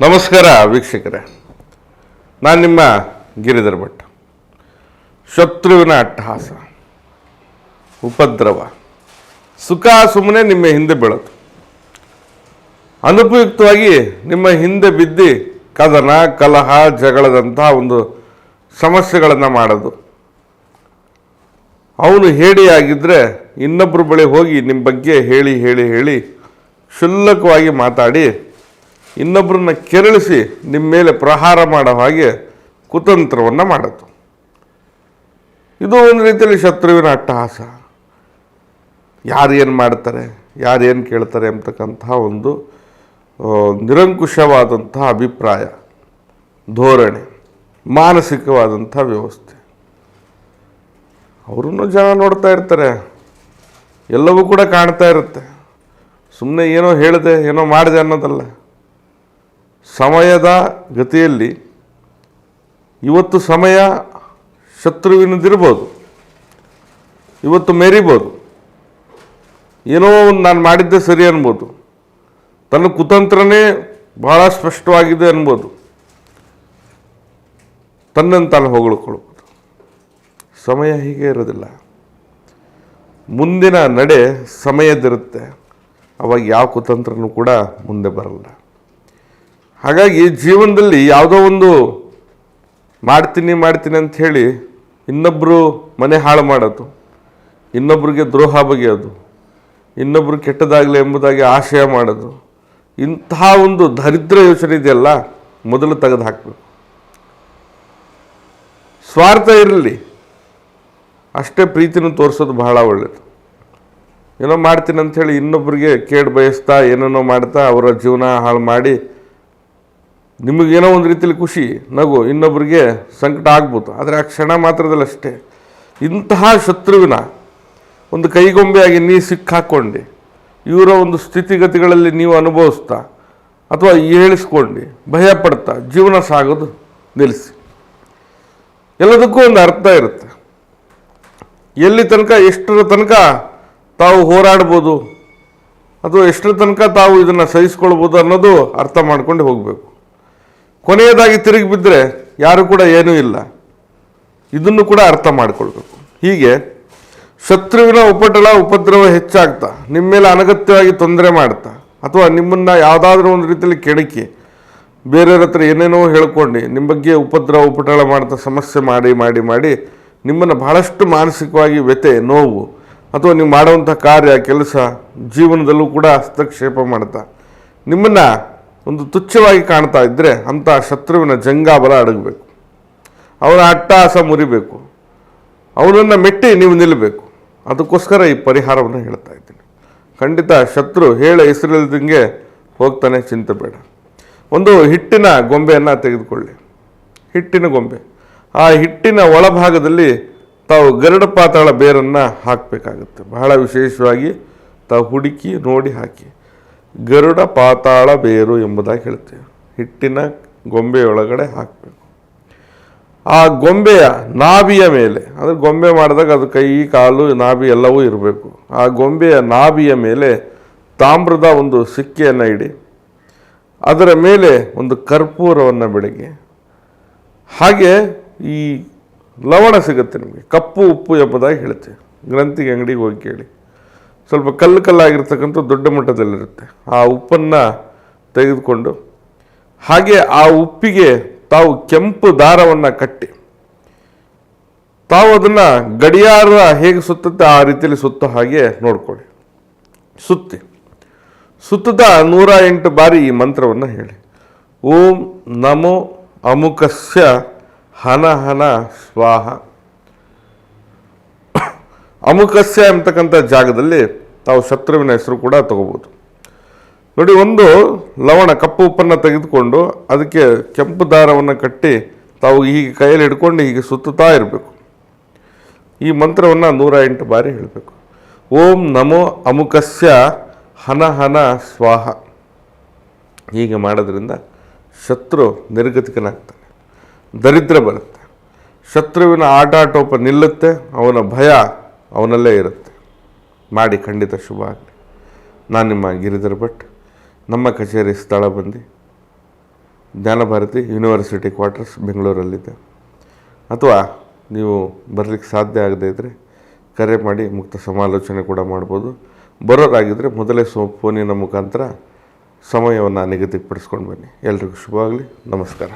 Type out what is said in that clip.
ನಮಸ್ಕಾರ ವೀಕ್ಷಕರೇ. ನಾನು ನಿಮ್ಮ ಗಿರಿಧರ್ ಭಟ್. ಶತ್ರುವಿನ ಅಟ್ಟಹಾಸ, ಉಪದ್ರವ. ಸುಖ ಸುಮ್ಮನೆ ನಿಮ್ಮ ಹಿಂದೆ ಬೀಳೋದು. ಅನುಪಯುಕ್ತವಾಗಿ ನಿಮ್ಮ ಹಿಂದೆ ಬಿದ್ದಿ ಕದನ, ಕಲಹ, ಜಗಳದಂತಹ ಒಂದು ಸಮಸ್ಯೆಗಳನ್ನು ಮಾಡೋದು. ಅವನು ಹೇಡಿಯಾಗಿದ್ದರೆ ಇನ್ನೊಬ್ಬರ ಬಳಿ ಹೋಗಿ ನಿಮ್ಮ ಬಗ್ಗೆ ಹೇಳಿ ಹೇಳಿ ಹೇಳಿ ಕ್ಷುಲ್ಲಕವಾಗಿ ಮಾತಾಡಿ ಇನ್ನೊಬ್ಬರನ್ನ ಕೆರಳಿಸಿ ನಿಮ್ಮ ಮೇಲೆ ಪ್ರಹಾರ ಮಾಡೋ ಹಾಗೆ ಕುತಂತ್ರವನ್ನು ಮಾಡೋದು. ಇದು ಒಂದು ರೀತಿಯಲ್ಲಿ ಶತ್ರುವಿನ ಅಟ್ಟಹಾಸ. ಯಾರು ಏನು ಮಾಡ್ತಾರೆ ಯಾರು ಏನು ಕೇಳ್ತಾರೆ ಅಂತಕ್ಕಂತಹ ಒಂದು ನಿರಂಕುಶವಾದಂತಹ ಅಭಿಪ್ರಾಯ, ಧೋರಣೆ ಮಾನಸಿಕವಾದಂಥ ವ್ಯವಸ್ಥೆ. ಅವರನ್ನು ಜನ ನೋಡ್ತಾ ಇರ್ತಾರೆ. ಎಲ್ಲವೂ ಕೂಡ ಕಾಣ್ತಾ ಇರುತ್ತೆ. ಸುಮ್ಮನೆ ಏನೋ ಹೇಳಿದೆ, ಏನೋ ಮಾಡಿದೆ ಅನ್ನೋದಲ್ಲ. ಸಮಯದ ಗತಿಯಲ್ಲಿ ಇವತ್ತು ಸಮಯ ಶತ್ರುವಿನದಿರ್ಬೋದು. ಇವತ್ತು ಮೆರಿಬೋದು. ಏನೋ ಒಂದು ನಾನು ಮಾಡಿದ್ದೆ ಸರಿ ಅನ್ಬೋದು. ತನ್ನ ಕುತಂತ್ರನೇ ಬಹಳ ಸ್ಪಷ್ಟವಾಗಿದೆ ಅನ್ಬೋದು. ತನ್ನನ್ನು ತಾನು ಹೊಗಳ್ಕೊಳ್ಬೋದು. ಸಮಯ ಹೀಗೆ ಇರೋದಿಲ್ಲ. ಮುಂದಿನ ನಡೆ ಸಮಯದಿರುತ್ತೆ ಅವಾಗ ಯಾವ ಕುತಂತ್ರನೂ ಕೂಡ ಮುಂದೆ ಬರಲ್ಲ. ಹಾಗಾಗಿ ಜೀವನದಲ್ಲಿ ಯಾವುದೋ ಒಂದು ಮಾಡ್ತೀನಿ ಮಾಡ್ತೀನಿ ಅಂತ ಹೇಳಿ ಇನ್ನೊಬ್ಬರು ಮನೆ ಹಾಳು ಮಾಡೋದು ಇನ್ನೊಬ್ಬರಿಗೆ ದ್ರೋಹ ಬಗೆಯೋದು ಇನ್ನೊಬ್ಬರು ಕೆಟ್ಟದಾಗಲಿ ಎಂಬುದಾಗಿ ಆಶಯ ಮಾಡೋದು, ಇಂತಹ ಒಂದು ದರಿದ್ರ ಯೋಚನೆ ಇದೆಯಲ್ಲ, ಮೊದಲು ತೆಗೆದು ಹಾಕಬೇಕು ಸ್ವಾರ್ಥ ಇರಲಿ, ಅಷ್ಟೇ ಪ್ರೀತಿನೂ ತೋರಿಸೋದು ಬಹಳ ಒಳ್ಳೆಯದು ಏನೋ ಮಾಡ್ತೀನಿ ಅಂಥೇಳಿ ಇನ್ನೊಬ್ಬರಿಗೆ ಕೇಡು ಬಯಸ್ತಾ ಏನೇನೋ ಮಾಡ್ತಾ ಅವರ ಜೀವನ ಹಾಳು ಮಾಡಿ ನಿಮಗೇನೋ ಒಂದು ರೀತಿಯಲ್ಲಿ ಖುಷಿ, ನಗು ಇನ್ನೊಬ್ಬರಿಗೆ ಸಂಕಟ ಆಗ್ಬೋದು. ಆದರೆ ಆ ಕ್ಷಣ ಮಾತ್ರದಲ್ಲಷ್ಟೇ ಇಂತಹ ಶತ್ರುವಿನ ಒಂದು ಕೈಗೊಂಬೆಯಾಗಿ ನೀ ಸಿಕ್ಕಾಕ್ಕೊಂಡು ಇವರ ಒಂದು ಸ್ಥಿತಿಗತಿಗಳಲ್ಲಿ ನೀವು ಅನುಭವಿಸ್ತಾ ಅಥವಾ ಹೇಳಿಸ್ಕೊಂಡು ಭಯ ಪಡ್ತಾ ಜೀವನ ಸಾಗೋದು ನಿಲ್ಲಿಸಿ. ಎಲ್ಲದಕ್ಕೂ ಒಂದು ಅರ್ಥ ಇರುತ್ತೆ. ಎಲ್ಲಿ ತನಕ, ಎಷ್ಟರ ತನಕ ತಾವು ಹೋರಾಡ್ಬೋದು, ಅಥವಾ ಎಷ್ಟರ ತನಕ ತಾವು ಇದನ್ನು ಸಹಿಸ್ಕೊಳ್ಬೋದು ಅನ್ನೋದು ಅರ್ಥ ಮಾಡ್ಕೊಂಡು ಹೋಗಬೇಕು. ಕೊನೆಯದಾಗಿ ತಿರುಗಿ ಬಿದ್ದರೆ ಯಾರು ಕೂಡ ಏನೂ ಇಲ್ಲ. ಇದನ್ನು ಕೂಡ ಅರ್ಥ ಮಾಡಿಕೊಳ್ಬೇಕು. ಹೀಗೆ ಶತ್ರುವಿನ ಉಪಟಳ, ಉಪದ್ರವ ಹೆಚ್ಚಾಗ್ತಾ, ನಿಮ್ಮ ಮೇಲೆ ಅನಗತ್ಯವಾಗಿ ತೊಂದರೆ ಮಾಡ್ತಾ, ಅಥವಾ ನಿಮ್ಮನ್ನು ಯಾವುದಾದ್ರೂ ಒಂದು ರೀತಿಯಲ್ಲಿ ಕೆಣಕಿ, ಬೇರೆಯವ್ರ ಹತ್ರ ಏನೇನೋ ಹೇಳ್ಕೊಂಡು ನಿಮ್ಮ ಬಗ್ಗೆ ಉಪದ್ರವ, ಉಪಟಳ ಮಾಡ್ತಾ ಸಮಸ್ಯೆ ಮಾಡಿ ಮಾಡಿ ಮಾಡಿ ನಿಮ್ಮನ್ನು ಬಹಳಷ್ಟು ಮಾನಸಿಕವಾಗಿ ವ್ಯತೆ ನೋವು, ಅಥವಾ ನೀವು ಮಾಡುವಂಥ ಕಾರ್ಯ, ಕೆಲಸ ಜೀವನದಲ್ಲೂ ಕೂಡ ಹಸ್ತಕ್ಷೇಪ ಮಾಡ್ತಾ, ನಿಮ್ಮನ್ನು ಒಂದು ತುಚ್ಛವಾಗಿ ಕಾಣ್ತಾ ಇದ್ದರೆ ಅಂಥ ಶತ್ರುವಿನ ಜಂಗಾಬಲ ಅಡಗಬೇಕು. ಅವರ ಅಟ್ಟಾಸ ಮುರಿಬೇಕು. ಅವನನ್ನು ಮೆಟ್ಟಿ ನೀವು ನಿಲ್ಲಬೇಕು ಅದಕ್ಕೋಸ್ಕರ ಈ ಪರಿಹಾರವನ್ನು ಹೇಳ್ತಾ ಇದ್ದೀನಿ. ಖಂಡಿತ ಶತ್ರು ಹೇಳ ಹೆಸರಿಲ್ದಂಗೆ ಹೋಗ್ತಾನೆ ಚಿಂತೆ ಬೇಡ. ಒಂದು ಹಿಟ್ಟಿನ ಗೊಂಬೆಯನ್ನು ತೆಗೆದುಕೊಳ್ಳಿ. ಹಿಟ್ಟಿನ ಗೊಂಬೆ. ಆ ಹಿಟ್ಟಿನ ಒಳಭಾಗದಲ್ಲಿ ತಾವು ಗರುಡ ಪಾತಾಳ ಬೇರನ್ನು ಹಾಕಬೇಕಾಗುತ್ತೆ. ಬಹಳ ವಿಶೇಷವಾಗಿ ತಾವು ಹುಡುಕಿ ನೋಡಿ ಹಾಕಿ. ಗರುಡ ಪಾತಾಳ ಬೇರು ಎಂಬುದಾಗಿ ಹೇಳ್ತೇವೆ. ಹಿಟ್ಟಿನ ಗೊಂಬೆಯೊಳಗಡೆ ಹಾಕಬೇಕು. ಆ ಗೊಂಬೆಯ ನಾಭಿಯ ಮೇಲೆ, ಅಂದರೆ ಗೊಂಬೆ ಮಾಡಿದಾಗ ಅದು ಕೈ, ಕಾಲು, ನಾಭಿ ಎಲ್ಲವೂ ಇರಬೇಕು. ಆ ಗೊಂಬೆಯ ನಾಭಿಯ ಮೇಲೆ ತಾಮ್ರದ ಒಂದು ಸಿಕ್ಕೆಯನ್ನು ಇಡಿ, ಅದರ ಮೇಲೆ ಒಂದು ಕರ್ಪೂರವನ್ನು ಬೆಳಗ್ಗೆ ಹಾಗೆ ಈ ಲವಣ ಸಿಗುತ್ತೆ ನಿಮಗೆ, ಕಪ್ಪು ಉಪ್ಪು ಎಂಬುದಾಗಿ ಹೇಳ್ತೇವೆ. ಗ್ರಂಥಿಗೆ ಅಂಗಡಿಗೆ ಹೋಗಿ ಕೇಳಿ. ಸ್ವಲ್ಪ ಕಲ್ಲು ಕಲ್ಲಾಗಿರ್ತಕ್ಕಂಥ ದೊಡ್ಡ ಮಟ್ಟದಲ್ಲಿರುತ್ತೆ. ಆ ಉಪ್ಪನ್ನು ತೆಗೆದುಕೊಂಡು ಹಾಗೆ ಆ ಉಪ್ಪಿಗೆ ತಾವು ಕೆಂಪು ದಾರವನ್ನು ಕಟ್ಟಿ. ತಾವು ಅದನ್ನು ಗಡಿಯಾರ ಹೇಗೆ ಸುತ್ತುತ್ತೆ ಆ ರೀತಿಯಲ್ಲಿ ಸುತ್ತೋ ಹಾಗೆ ನೋಡ್ಕೊಳ್ಳಿ. ಸುತ್ತಿ. ಸುತ್ತುತ್ತಾ ನೂರ ಎಂಟು ಬಾರಿ ಈ ಮಂತ್ರವನ್ನು ಹೇಳಿ. ಓಂ ನಮೋ ಅಮುಕಸ್ಯ ಹನ ಹನ ಸ್ವಾಹ. ಅಮುಕಸ್ಯ ಎಂಬತಕ್ಕಂಥ ಜಾಗದಲ್ಲಿ ತಾವು ಶತ್ರುವಿನ ಹೆಸರು ಕೂಡ ತಗೋಬೋದು. ನೋಡಿ, ಒಂದು ಲವಣ, ಕಪ್ಪು ಉಪ್ಪನ್ನು ತೆಗೆದುಕೊಂಡು ಅದಕ್ಕೆ ಕೆಂಪು ದಾರವನ್ನು ಕಟ್ಟಿ ತಾವು ಹೀಗೆ ಕೈಯಲ್ಲಿ ಹಿಡ್ಕೊಂಡು ಹೀಗೆ ಸುತ್ತುತ್ತಾ ಇರಬೇಕು. ಈ ಮಂತ್ರವನ್ನು ನೂರ ಎಂಟು ಬಾರಿ ಹೇಳಬೇಕು. ಓಂ ನಮೋ ಅಮುಕಸ್ಯ ಹನ ಹನ ಸ್ವಾಹ. ಹೀಗೆ ಮಾಡೋದ್ರಿಂದ ಶತ್ರು ನಿರ್ಗತಿಕನಾಗ್ತಾನೆ, ದರಿದ್ರ ಬರುತ್ತೆ. ಶತ್ರುವಿನ ಆಟಾಟೋಪ ನಿಲ್ಲುತ್ತೆ, ಅವನ ಭಯ ಅವನಲ್ಲೇ ಇರುತ್ತೆ. ಮಾಡಿ ಖಂಡಿತ ಶುಭ ಆಗಲಿ. ನಾನು ನಿಮ್ಮ ಗಿರಿಧರ್ ಭಟ್. ನಮ್ಮ ಕಚೇರಿ ಸ್ಥಳ ಬಂದು. ಜ್ಞಾನಭಾರತಿ ಯೂನಿವರ್ಸಿಟಿ ಕ್ವಾರ್ಟರ್ಸ್ ಬೆಂಗಳೂರಲ್ಲಿದೆ. ಅಥವಾ ನೀವು ಬರಲಿಕ್ಕೆ ಸಾಧ್ಯ ಆಗದೇ ಇದ್ದರೆ ಕರೆ ಮಾಡಿ ಮುಕ್ತ ಸಮಾಲೋಚನೆ ಕೂಡ ಮಾಡ್ಬೋದು. ಬರೋರಾಗಿದ್ದರೆ ಮೊದಲೇ ಸೋ ಫೋನಿನ ಮುಖಾಂತರ ಸಮಯವನ್ನು ನಿಗದಿಪಡಿಸ್ಕೊಂಡು ಬನ್ನಿ. ಎಲ್ರಿಗೂ ಶುಭವಾಗಲಿ ನಮಸ್ಕಾರ.